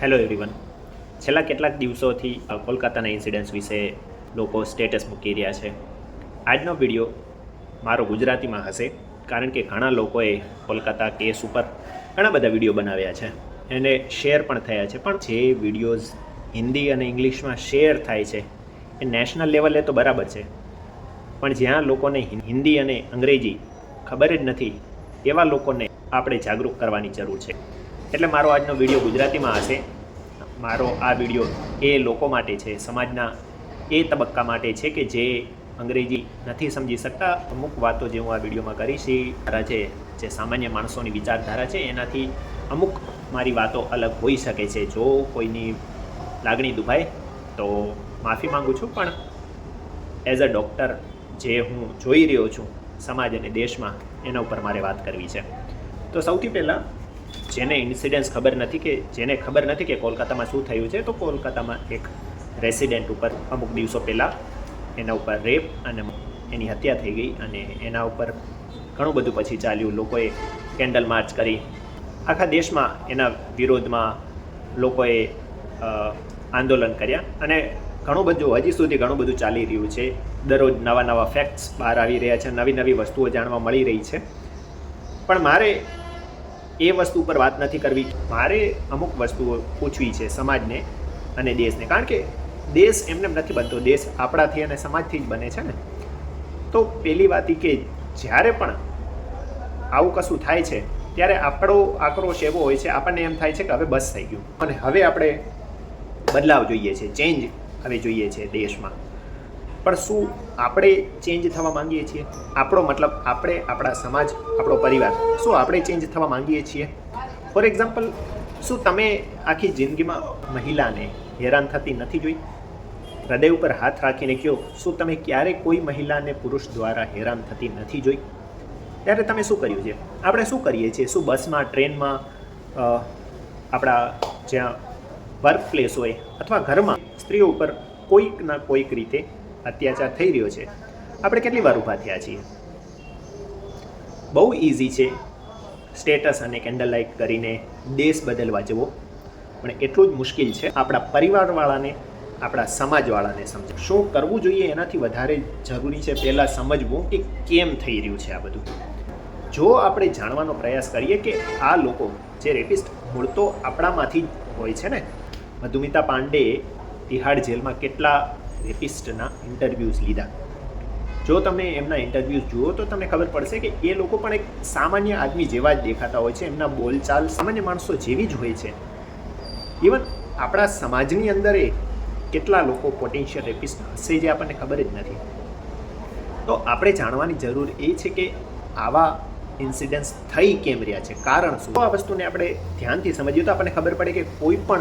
Hello everyone છેલ્લા કેટલાક દિવસોથી કોલકાતાના ઇન્સિડન્ટ્સ વિશે લોકો સ્ટેટસ મૂકી રહ્યા છે. આજનો વીડિયો મારો ગુજરાતીમાં હશે, કારણ કે ઘણા લોકોએ કોલકાતા કેસ ઉપર ઘણા બધા વીડિયો બનાવ્યા છે એને શેર પણ થયા છે. પણ જે વિડીયોઝ હિન્દી અને ઇંગ્લિશમાં શેર થાય છે, એ નેશનલ લેવલે તો બરાબર છે. પણ જ્યાં લોકોને હિન્દી અને અંગ્રેજી ખબર જ નથી, એવા લોકોને આપણે જાગૃત કરવાની જરૂર છે. એટલે મારો આજનો વીડિયો ગુજરાતીમાં હશે. મારો આ વીડિયો એ લોકો માટે છે, સમાજના એ તબક્કા માટે છે કે જે અંગ્રેજી નથી સમજી શકતા. અમુક વાતો જે હું આ વિડીયોમાં કરીશ એ ધારા જે સામાન્ય માણસોની વિચારધારા છે, એનાથી અમુક મારી વાતો અલગ હોઈ શકે છે. જો કોઈની લાગણી દુભાય, તો માફી માંગુ છું, પણ એઝ અ ડૉક્ટર જે હું જોઈ રહ્યો છું સમાજ અને દેશમાં, એના ઉપર મારે વાત કરવી છે. તો સૌથી પહેલાં જેને ઇન્સિડન્સ ખબર નથી કે જેને ખબર નથી કે કોલકાતામાં શું થયું છે, તો કોલકાતામાં એક રેસિડેન્ટ ઉપર અમુક દિવસો પહેલાં એના ઉપર રેપ અને એની હત્યા થઈ ગઈ અને એના ઉપર ઘણું બધું પછી ચાલ્યું. લોકોએ કેન્ડલ માર્ચ કરી. આખા દેશમાં એના વિરોધમાં લોકોએ આંદોલન કર્યા અને ઘણું બધું હજી સુધી ઘણું બધું ચાલી રહ્યું છે. દરરોજ નવા નવા ફેક્ટ્સ બહાર આવી રહ્યા છે, નવી નવી વસ્તુઓ જાણવા મળી રહી છે. પણ મારે એ વસ્તુ ઉપર વાત નથી કરવી. મારે અમુક વસ્તુઓ પૂછવી છે સમાજને અને દેશને. કારણ કે દેશ એમને નથી બનતો. દેશ આપણાથી અને સમાજથી જ બને છે ને. તો પહેલી વાત ઈ કે જ્યારે પણ આવું કશું થાય છે, ત્યારે આપણો આક્રોશ એવો હોય છે, આપણને એમ થાય છે કે હવે બસ થઈ ગયું. અને હવે આપણે બદલાવ જોઈએ છે. ચેન્જ હવે જોઈએ છે દેશમાં. પણ શું આપણે ચેન્જ થવા માંગીએ છીએ? આપણો મતલબ આપણે, આપણા સમાજ, આપણો પરિવાર, શું આપણે ચેન્જ થવા માંગીએ છીએ? ફોર એક્ઝામ્પલ શું તમે આખી જિંદગીમાં મહિલાને હેરાન થતી નથી જોઈ? હૃદય ઉપર હાથ રાખીને કહો, શું તમે ક્યારે કોઈ મહિલાને પુરુષ દ્વારા હેરાન થતી નથી જોઈ? ત્યારે તમે શું કર્યું છે? આપણે શું કરીએ છીએ? શું બસમાં, ટ્રેનમાં આપણા જ્યાં વર્ક પ્લેસ હોય અથવા ઘરમાં સ્ત્રીઓ ઉપર કોઈક ના કોઈક રીતે અત્યાચાર થઈ રહ્યો છે. આપણે કેટલી વાર ઊભા થયા છીએ? બહુ ઇઝી છે સ્ટેટસ અને કેન્ડલ લાઇટ કરીને દેશ બદલવા જવો. પણ એટલું જ મુશ્કેલ છે આપણા પરિવારવાળાને, આપણા સમાજવાળાને સમજ શું કરવું જોઈએ એનાથી વધારે જરૂરી છે પહેલાં સમજવું કે કેમ થઈ રહ્યું છે આ બધું. જો આપણે જાણવાનો પ્રયાસ કરીએ કે આ લોકો જે રેપિસ્ટ મૂળ તો આપણામાંથી હોય છે ને? મધુમિતા પાંડે તિહાડ જેલમાં કેટલા રેપિસ્ટના ઇન્ટરવ્યૂઝ લીધા. જો તમે એમના ઇન્ટરવ્યૂઝ જુઓ તો તમને ખબર પડશે કે એ લોકો પણ એક સામાન્ય આદમી જેવા જ દેખાતા હોય છે. એમના બોલચાલ સામાન્ય માણસો જેવી જ હોય છે. ઇવન આપણા સમાજની અંદર એ કેટલા લોકો પોટેન્શિયલ રેપિસ્ટ હશે જે આપણને ખબર જ નથી. તો આપણે જાણવાની જરૂર એ છે કે આવા ઇન્સિડન્ટ્સ થઈ કેમ રહ્યા છે? કારણ શું? આ વસ્તુને આપણે ધ્યાનથી સમજીએ તો આપણને ખબર પડે કે કોઈ પણ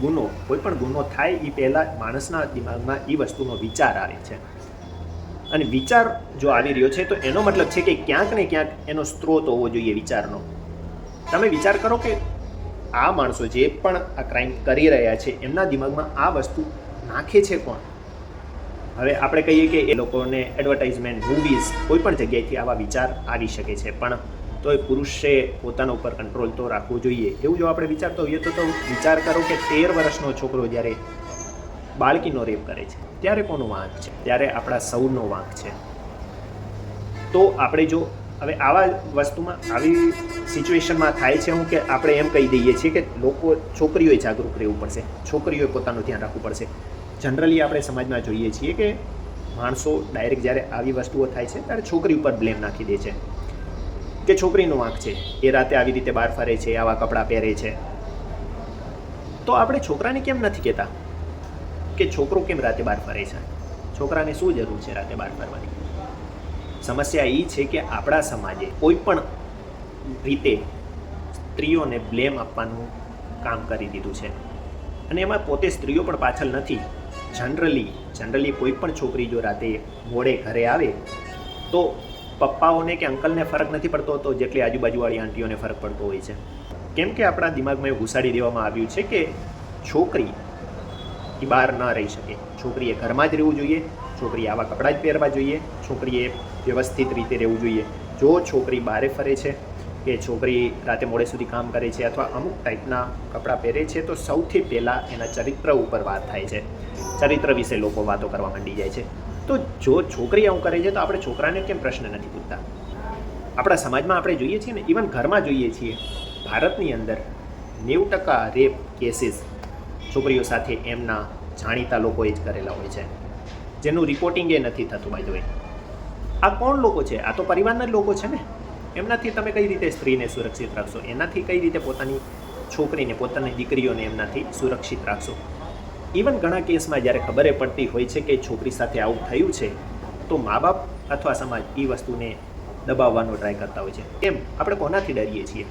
ગુનો કોઈ પણ ગુનો થાય એ પહેલાં માણસના દિમાગમાં એ વસ્તુનો વિચાર આવે છે. અને વિચાર જો આવી રહ્યો છે, તો એનો મતલબ છે કે ક્યાંક ને ક્યાંક એનો સ્ત્રોત હોવો જોઈએ વિચારનો. તમે વિચાર કરો કે આ માણસો જે પણ આ ક્રાઇમ કરી રહ્યા છે, એમના દિમાગમાં આ વસ્તુ નાખે છે કોણ? હવે આપણે કહીએ કે એ લોકોને એડવર્ટાઇઝમેન્ટ મૂવીઝ કોઈ પણ જગ્યાએથી આવા વિચાર આવી શકે છે, પણ તો એ પુરુષે પોતાના ઉપર કંટ્રોલ તો રાખવો જોઈએ. એવું જો આપણે વિચારતો હોઈએ તો વિચાર કરો કે તેર વર્ષનો છોકરો જ્યારે બાળકીનો રેપ કરે છે, ત્યારે કોનો વાંક છે? ત્યારે આપણા સૌનો વાંક છે. તો આપણે જો હવે આવા વસ્તુમાં, આવી સિચ્યુએશનમાં થાય છે હું કે આપણે એમ કહી દઈએ છીએ કે લોકો, છોકરીઓએ જાગૃત રહેવું પડશે. છોકરીઓએ પોતાનું ધ્યાન રાખવું પડશે. જનરલી આપણે સમાજમાં જોઈએ છીએ કે માણસો ડાયરેક્ટ જ્યારે આવી વસ્તુઓ થાય છે, ત્યારે છોકરી ઉપર બ્લેમ નાખી દે છે. કે છોકરીનું વાંક છે? એ રાતે આવી રીતે બહાર ફરે છે, આવા કપડાં પહેરે છે. તો આપણે છોકરાને કેમ નથી કહેતા? કે છોકરો કેમ રાતે બહાર ફરે છે? છોકરાને શું જરૂર છે રાતે બહાર ફરવાની? સમસ્યા એ છે કે આપણા સમાજે કોઈ પણ રીતે સ્ત્રીઓને બ્લેમ આપવાનું કામ કરી દીધું છે. અને એમાં પોતે સ્ત્રીઓ પણ પાછળ નથી. જનરલી જનરલી કોઈ પણ છોકરી જો રાતે મોડે ઘરે આવે, તો પપ્પાઓને કે અંકલને ફરક નથી પડતો તો જેટલી આજુબાજુવાળી આંટીઓને ફરક પડતો હોય છે. કેમ કે આપણા દિમાગમાં એવું ઘુસાડી દેવામાં આવ્યું છે કે છોકરી એ બહાર ન રહી શકે. છોકરીએ ઘરમાં જ રહેવું જોઈએ, છોકરીએ આવા કપડાં જ પહેરવા જોઈએ, છોકરીએ વ્યવસ્થિત રીતે રહેવું જોઈએ. જો છોકરી બહારે ફરે છે, કે છોકરી રાતે મોડે સુધી કામ કરે છે અથવા અમુક ટાઈપના કપડાં પહેરે છે, તો સૌથી પહેલાં એના ચરિત્ર ઉપર વાત થાય છે. ચરિત્ર વિશે લોકો વાતો કરવા માંડી જાય છે. તો જો છોકરી આવું કરે છે, તો આપણે છોકરાને કેમ પ્રશ્ન નથી પૂછતા? આપણા સમાજમાં આપણે જોઈએ છીએ ને ઇવન ઘરમાં જોઈએ છીએ, ભારતની અંદર નેવું ટકા રેપ કેસીસ છોકરીઓ સાથે એમના જાણીતા લોકોએ જ કરેલા હોય છે. જેનું રિપોર્ટિંગ એ નથી થતું બાય વે આ કોણ લોકો છે? આ તો પરિવારના જ લોકો છે ને. એમનાથી તમે કઈ રીતે સ્ત્રીને સુરક્ષિત રાખશો? એનાથી કઈ રીતે પોતાની છોકરીને, પોતાની દીકરીઓને એમનાથી સુરક્ષિત રાખશો? ઇવન ઘણા કેસમાં જ્યારે ખબર પડતી હોય છે કે છોકરી સાથે આવું થયું છે, તો મા બાપ અથવા સમાજ એ વસ્તુને દબાવવાનો ટ્રાય કરતા હોય છે. કેમ? આપણે કોનાથી ડરીએ છીએ?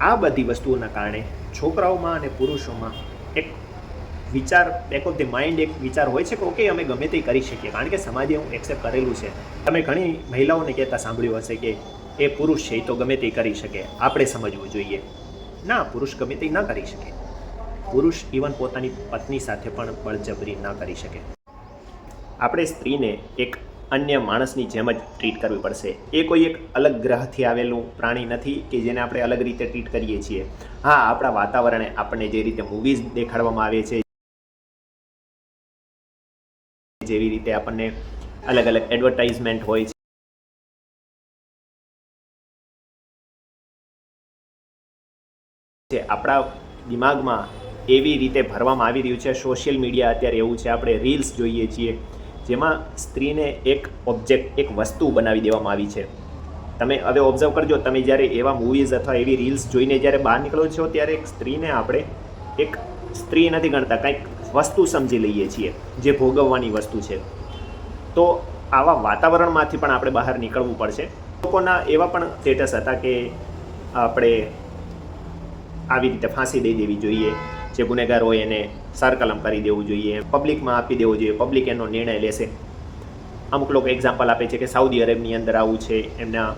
આ બધી વસ્તુઓના કારણે છોકરાઓમાં અને પુરુષોમાં એક વિચાર બેક ઓફ ધ માઇન્ડ એક વિચાર હોય છે કે ઓકે અમે ગમે તે કરી શકીએ, કારણ કે સમાજે હું એક્સેપ્ટ કરેલું છે. તમે ઘણી મહિલાઓને કહેતા સાંભળ્યું હશે કે, એ પુરુષ છે, એ તો ગમે તે કરી શકે, આપણે સમજવું જોઈએ. ના, પુરુષ ગમે તે ના કરી શકે. પુરુષ ઇવન પોતાની પત્ની સાથે પણ બળજબરી ન કરી શકે. આપણે સ્ત્રીને એક અન્ય માણસની જેમ જ ટ્રીટ કરવી પડશે. એ કોઈ એક અલગ ગ્રહથી આવેલું પ્રાણી નથી કે જેને આપણે અલગ રીતે ટ્રીટ કરીએ છીએ. હા, આપણા વાતાવરણે આપણને જે રીતે મૂવીઝ દેખાડવામાં આવે છે, જેવી રીતે આપણને અલગ અલગ એડવર્ટાઇઝમેન્ટ હોય છે. આપણા દિમાગમાં એવી રીતે ભરવામાં આવી રહ્યું છે. સોશિયલ મીડિયા અત્યારે એવું છે, આપણે રીલ્સ જોઈએ છીએ, જેમાં સ્ત્રીને એક ઓબ્જેક્ટ એક વસ્તુ બનાવી દેવામાં આવી છે. તમે હવે ઓબ્ઝર્વ કરજો, તમે જ્યારે એવા મૂવીઝ અથવા એવી રીલ્સ જોઈને જ્યારે બહાર નીકળો છો, ત્યારે એક સ્ત્રીને આપણે એક સ્ત્રી નથી ગણતા, કંઈક વસ્તુ સમજી લઈએ છીએ, જે ભોગવવાની વસ્તુ છે. તો આવા વાતાવરણમાંથી પણ આપણે બહાર નીકળવું પડશે. લોકોના એવા પણ સ્ટેટસ હતા કે આપણે આવી રીતે ફાંસી દઈ દેવી જોઈએ. જે ગુનેગાર હોય એને સરકલમ કરી દેવું જોઈએ પબ્લિકમાં આપી દેવું જોઈએ પબ્લિક એનો નિર્ણય લેશે. અમુક લોકો એક્ઝામ્પલ આપે છે કે સાઉદી અરેબની અંદર આવું છે, એમના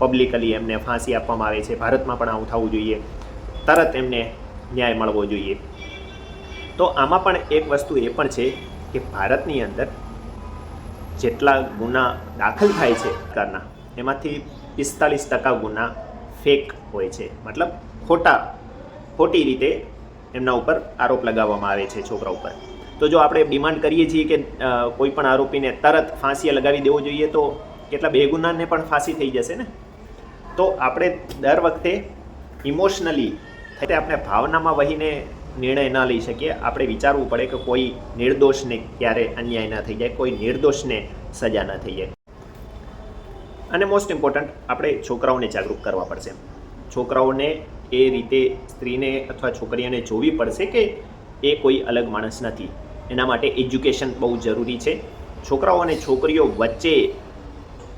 પબ્લિકલી એમને ફાંસી આપવામાં આવે છે, ભારતમાં પણ આવું થવું જોઈએ. તરત એમને ન્યાય મળવો જોઈએ. તો આમાં પણ એક વસ્તુ એ પણ છે કે ભારતની અંદર જેટલા ગુના દાખલ થાય છે કારના એમાંથી પિસ્તાલીસ ટકા ગુના ફેક હોય છે. મતલબ ખોટા, ખોટી રીતે એમના ઉપર આરોપ લગાવવામાં આવે છે છોકરા ઉપર. તો જો આપણે ડિમાન્ડ કરીએ છીએ કે કોઈ પણ આરોપીને તરત ફાંસીએ લગાવી દેવો જોઈએ, તો કેટલા બેગુનાને પણ ફાંસી થઈ જશે ને? તો આપણે દર વખતે ઇમોશનલી થઈ આપણે ભાવનામાં વહીને નિર્ણય ના લઈ શકીએ. આપણે વિચારવું પડે કે કોઈ નિર્દોષને ક્યારે અન્યાય ના થઈ જાય, કોઈ નિર્દોષને સજા ના થઈ જાય. અને મોસ્ટ ઇમ્પોર્ટન્ટ આપણે છોકરાઓને જાગૃત કરવા પડશે. છોકરાઓને એ રીતે સ્ત્રીને અથવા છોકરીઓને જોવી પડશે કે એ કોઈ અલગ માણસ નથી? એના માટે એજ્યુકેશન બહુ જરૂરી છે. છોકરાઓ અને છોકરીઓ વચ્ચે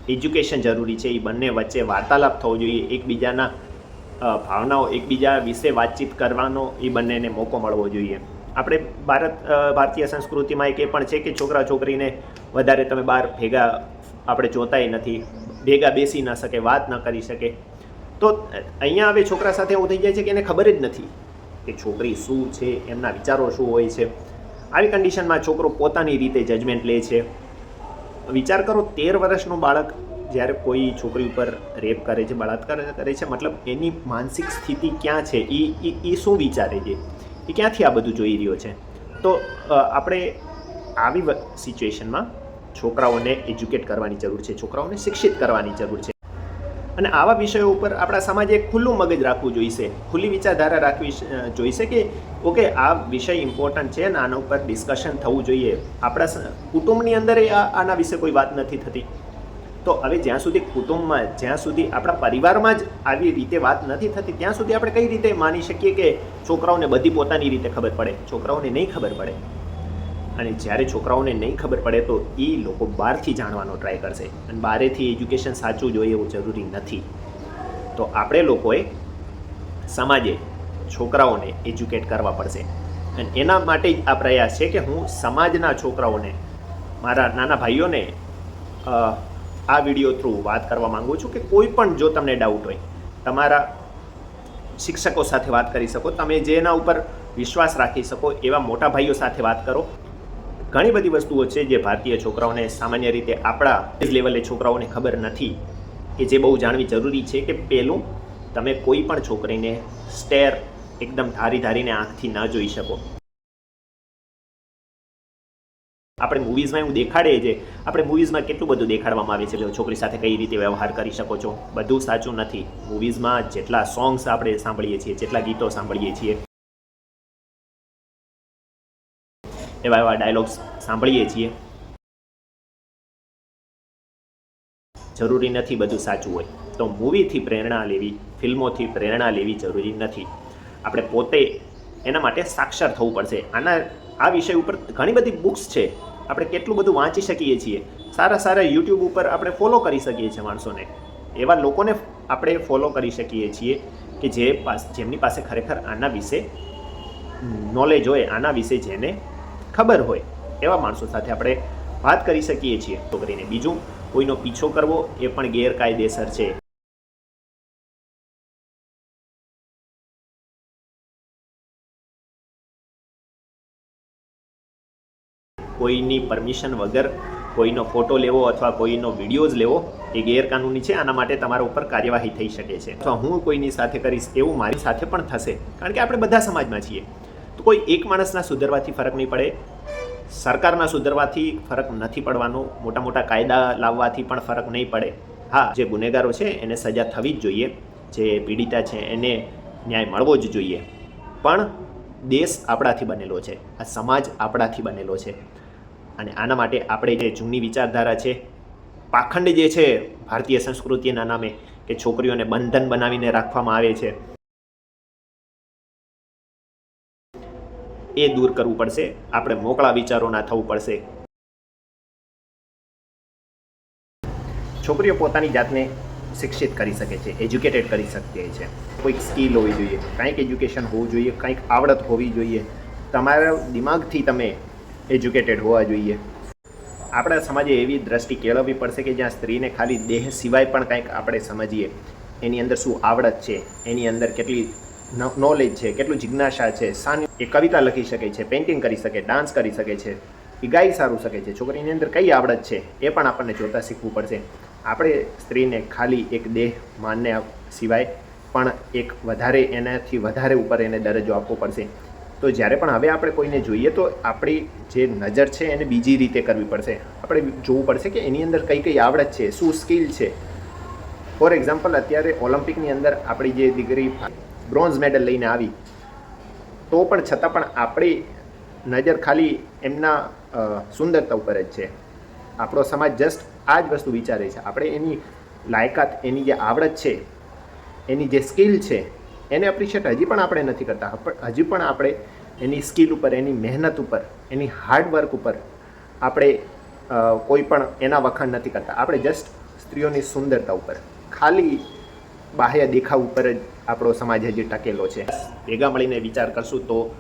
એજ્યુકેશન જરૂરી છે. એ બંને વચ્ચે વાર્તાલાપ થવો જોઈએ. એકબીજાના ભાવનાઓ એકબીજા વિશે વાતચીત કરવાનો એ બંનેને મોકો મળવો જોઈએ. આપણે ભારત ભારતીય સંસ્કૃતિમાં એક એ પણ છે કે છોકરા છોકરીને વધારે તમે બહાર ભેગા, આપણે જોતાય નથી. ભેગા બેસી ન શકે, વાત ન કરી શકે. તો અહીંયા હવે છોકરા સાથે એવું થઈ જાય છે કે એને ખબર જ નથી કે છોકરી શું છે, એમના વિચારો શું હોય છે. આવી કન્ડિશનમાં છોકરો પોતાની રીતે જજમેન્ટ લે છે. વિચાર કરો, તેર વર્ષનું બાળક જ્યારે કોઈ છોકરી ઉપર રેપ કરે છે, બળાત્કાર કરે છે, મતલબ એની માનસિક સ્થિતિ ક્યાં છે? એ એ શું વિચારે છે? એ ક્યાંથી આ બધું જોઈ રહ્યો છે? તો આપણે આવી સિચ્યુએશનમાં છોકરાઓને એજ્યુકેટ કરવાની જરૂર છે, છોકરાઓને શિક્ષિત કરવાની જરૂર છે. અને આવા વિષયો ઉપર આપણા સમાજે ખુલ્લું મગજ રાખવું જોઈશે. ખુલ્લી વિચારધારા રાખવી જોઈશે કે, ઓકે, આ વિષય ઇમ્પોર્ટન્ટ છે અને આના ઉપર ડિસ્કશન થવું જોઈએ. આપણા કુટુંબની અંદર આના વિશે કોઈ વાત નથી થતી. તો હવે જ્યાં સુધી કુટુંબમાં, જ્યાં સુધી આપણા પરિવારમાં જ આવી રીતે વાત નથી થતી, ત્યાં સુધી આપણે કઈ રીતે માની શકીએ કે છોકરાઓને બધી પોતાની રીતે ખબર પડે? છોકરાઓને નહીં ખબર પડે. અને જ્યારે છોકરાઓને નહીં ખબર પડે તો એ લોકો બહારથી જાણવાનો ટ્રાય કરશે. અને બહારેથી એજ્યુકેશન સાચું જોઈએ એવું જરૂરી નથી. તો આપણે લોકોએ સમાજે છોકરાઓને એજ્યુકેટ કરવા પડશે. અને એના માટે જ આ પ્રયાસ છે કે હું સમાજના છોકરાઓને, મારા નાના ભાઈઓને આ વીડિયો થ્રુ વાત કરવા માંગુ છું કે કોઈ પણ જો તમને ડાઉટ હોય, તમારા શિક્ષકો સાથે વાત કરી શકો, તમે જેના ઉપર વિશ્વાસ રાખી શકો, એવા મોટા ભાઈઓ સાથે વાત કરો. ઘણી બધી વસ્તુઓ છે જે ભારતીય છોકરાઓને સામાન્ય રીતે આપણા લેવલે છોકરાઓને ખબર નથી કે જે બહુ જાણવી જરૂરી છે કે પહેલું તમે કોઈ પણ છોકરીને સ્ટેર એકદમ ધારી ધારીને આંખથી ન જોઈ શકો. આપણે મૂવીઝમાં એવું દેખાડે છે. આપણે મૂવીઝમાં કેટલું બધું દેખાડવામાં આવે છે કે છોકરી સાથે કઈ રીતે વ્યવહાર કરી શકો છો? બધું સાચું નથી. મૂવીઝમાં જેટલા સોંગ્સ આપણે સાંભળીએ છીએ, જેટલા ગીતો સાંભળીએ છીએ એવા એવા ડાયલોગ્સ સાંભળીએ છીએ. જરૂરી નથી બધું સાચું હોય. તો મૂવીથી પ્રેરણા લેવી ફિલ્મોથી પ્રેરણા લેવી જરૂરી નથી. આપણે પોતે એના માટે સાક્ષર થવું પડશે. આના, આ વિષય ઉપર ઘણી બધી બુક્સ છે. આપણે કેટલું બધું વાંચી શકીએ છીએ. સારા સારા યુટ્યુબ ઉપર આપણે ફોલો કરી શકીએ છીએ માણસોને. એવા લોકોને આપણે ફોલો કરી શકીએ છીએ કે જે પાસ, જેમની પાસે ખરેખર આના વિશે નોલેજ હોય, આના વિશે જેને ખબર હોય એવા માણસો સાથે આપણે વાત કરી શકીએ છીએ. તો કરીને બીજું કોઈનો પીછો કરવો એ પણ ગેરકાયદેસર છે. કોઈની પરમિશન વગર કોઈનો ફોટો લેવો અથવા કોઈનો વિડીયોઝ લેવો એ ગેરકાનૂની છે. આના માટે તમારા ઉપર કાર્યવાહી થઈ શકે છે. અથવા હું કોઈની સાથે કરીશ એવું મારી સાથે પણ થશે. કારણ કે આપણે બધા સમાજમાં છીએ. તો કોઈ એક માણસના સુધરવાથી ફરક નહીં પડે. સરકારના સુધરવાથી ફરક નથી પડવાનો. મોટા મોટા કાયદા લાવવાથી પણ ફરક નહીં પડે. હા, જે ગુનેગારો છે એને સજા થવી જ જોઈએ. જે પીડિતા છે એને ન્યાય મળવો જ જોઈએ. પણ દેશ આપણાથી બનેલો છે. આ સમાજ આપણાથી બનેલો છે. અને આના માટે આપણે જે જૂની વિચારધારા છે, પાખંડ જે છે, ભારતીય સંસ્કૃતિના નામે કે છોકરીઓને બંધન બનાવીને રાખવામાં આવે છે એ દૂર કરવું પડશે. આપણે મોકળા વિચારોના થવું પડશે. છોકરીઓ પોતાની જાતને શિક્ષિત કરી શકે છે, એજ્યુકેટેડ કરી શકે છે. કોઈક સ્કિલ હોવી જોઈએ, કંઈક એજ્યુકેશન હોવું જોઈએ, કંઈક આવડત હોવી જોઈએ. તમારા દિમાગથી તમે એજ્યુકેટેડ હોવા જોઈએ. આપણા સમાજે એવી દ્રષ્ટિ કેળવવી પડશે કે જ્યાં સ્ત્રીને ખાલી દેહ સિવાય પણ કંઈક આપણે સમજીએ. એની અંદર શું આવડત છે? એની અંદર કેટલી નોલેજ છે, કેટલું જિજ્ઞાસા છે સાની એ કવિતા લખી શકે છે પેઇન્ટિંગ કરી શકે ડાન્સ કરી શકે છે, એ ગાઈ સારું શકે છે. છોકરીની અંદર કઈ આવડત છે, એ પણ આપણને જોતા શીખવું પડશે. આપણે સ્ત્રીને ખાલી એક દેહ માનને સિવાય પણ એક વધારે એનાથી વધારે ઉપર એને દરજ્જો આપવો પડશે. તો જ્યારે પણ હવે આપણે કોઈને જોઈએ તો આપણી જે નજર છે એને બીજી રીતે કરવી પડશે. આપણે જોવું પડશે કે એની અંદર કઈ કઈ આવડત છે, શું સ્કિલ છે. ફોર એક્ઝામ્પલ અત્યારે ઓલિમ્પિકની અંદર આપણી જે દીકરી બ્રોન્ઝ મેડલ લઈને આવી. તો પણ છતાં પણ આપણી નજર ખાલી એમના સુંદરતા ઉપર જ છે. આપણો સમાજ જસ્ટ આ જ વસ્તુ વિચારે છે. આપણે એની લાયકાત, એની જે આવડત છે, એની જે સ્કિલ છે, એને એપ્રિશિએટ હજી પણ આપણે નથી કરતા. હજી પણ આપણે એની સ્કિલ ઉપર, એની મહેનત ઉપર, એની હાર્ડવર્ક ઉપર આપણે કોઈ પણ એના વખાણ નથી કરતા. આપણે જસ્ટ સ્ત્રીઓની સુંદરતા ઉપર. ખાલી બાહ્ય દેખાવ ઉપર જ આપણો સમાજ હજી ટકેલો છે. ભેગા મળીને વિચાર કરશું તો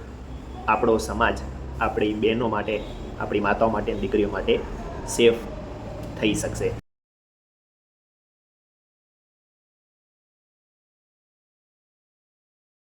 આપણો સમાજ આપણી બહેનો માટે, આપણી માતાઓ માટે, દીકરીઓ માટે સેફ થઈ શકશે.